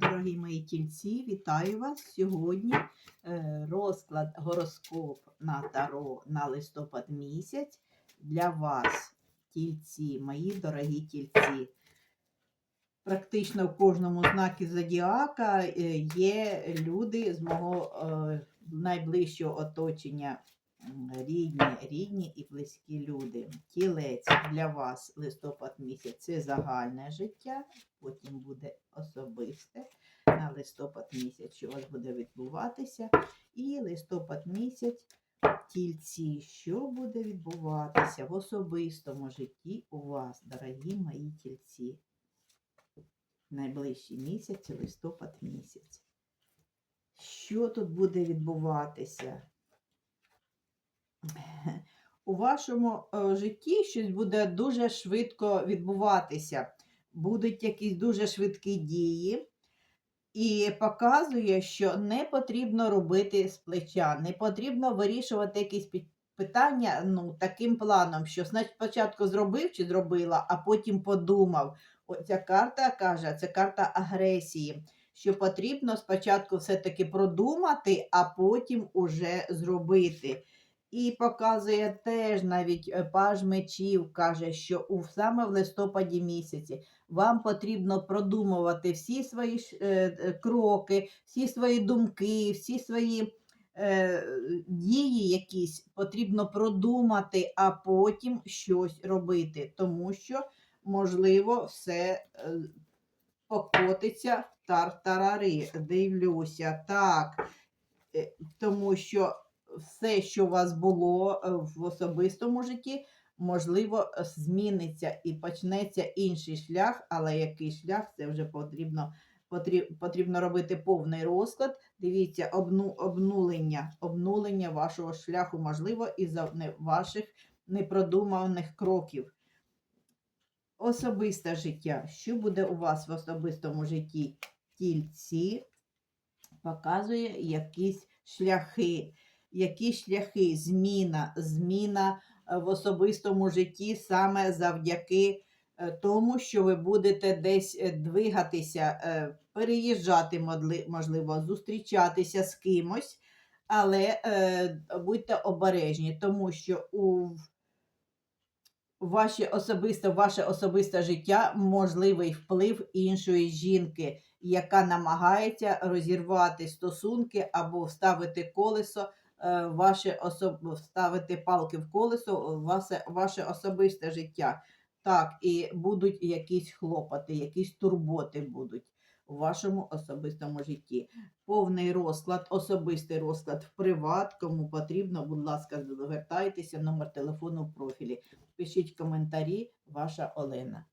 Дорогі мої тільці, вітаю вас сьогодні. е, Розклад гороскоп на таро на листопад місяць для вас, тільці, мої дорогі тільці. Практично в кожному знакі зодіака е, є люди з мого е, найближчого оточення. Рідні, рідні і близькі люди. Тілець для вас листопад місяць це загальне життя, потім буде особисте на листопад місяць, що у вас буде відбуватися. І листопад місяць тільці, що буде відбуватися в особистому житті у вас, дорогі мої тільці. Найближчі місяці, листопад місяць. Що тут буде відбуватися? У вашому е, житті щось буде дуже швидко відбуватися. Будуть якісь дуже швидкі дії, і показує, що не потрібно робити з плеча, не потрібно вирішувати якісь питання ну, таким планом, що спочатку зробив чи зробила, а потім подумав. Оця карта каже, це карта агресії, що потрібно спочатку все-таки продумати, а потім уже зробити. І показує теж навіть е, паж мечів, каже, що у саме в листопаді місяці вам потрібно продумувати всі свої е, е, кроки, всі свої думки, всі свої е, дії якісь потрібно продумати, а потім щось робити, тому що, можливо, все е, покотиться в тартарари. Дивлюся, так. Е, Тому що все, що у вас було е, в особистому житті, можливо, е, зміниться і почнеться інший шлях, але який шлях це вже потрібно, потрібно робити повний розклад. Дивіться, обну, обнулення, обнулення вашого шляху, можливо, із-за не- ваших непродуманих кроків. Особисте життя. Що буде у вас в особистому житті? Тільці показує якісь шляхи. Які шляхи, зміна, зміна е, в особистому житті саме завдяки е, тому, що ви будете десь е, двигатися, переїжджати, можливо, зустрічатися з кимось, але будьте обережні, тому що у ваше особисте, ваше особисте життя можливий вплив іншої жінки, яка намагається розірвати стосунки або вставити колесо, ваше особ... вставити палки в колесо, е, ваше, ваше особисте життя. Так, і будуть якісь хлопоти, якісь турботи будуть у вашому особистому житті. Повний розклад, особистий розклад в приват. Кому потрібно, будь ласка, звертайтеся, номер телефону в профілі. Пишіть коментарі, ваша Олена.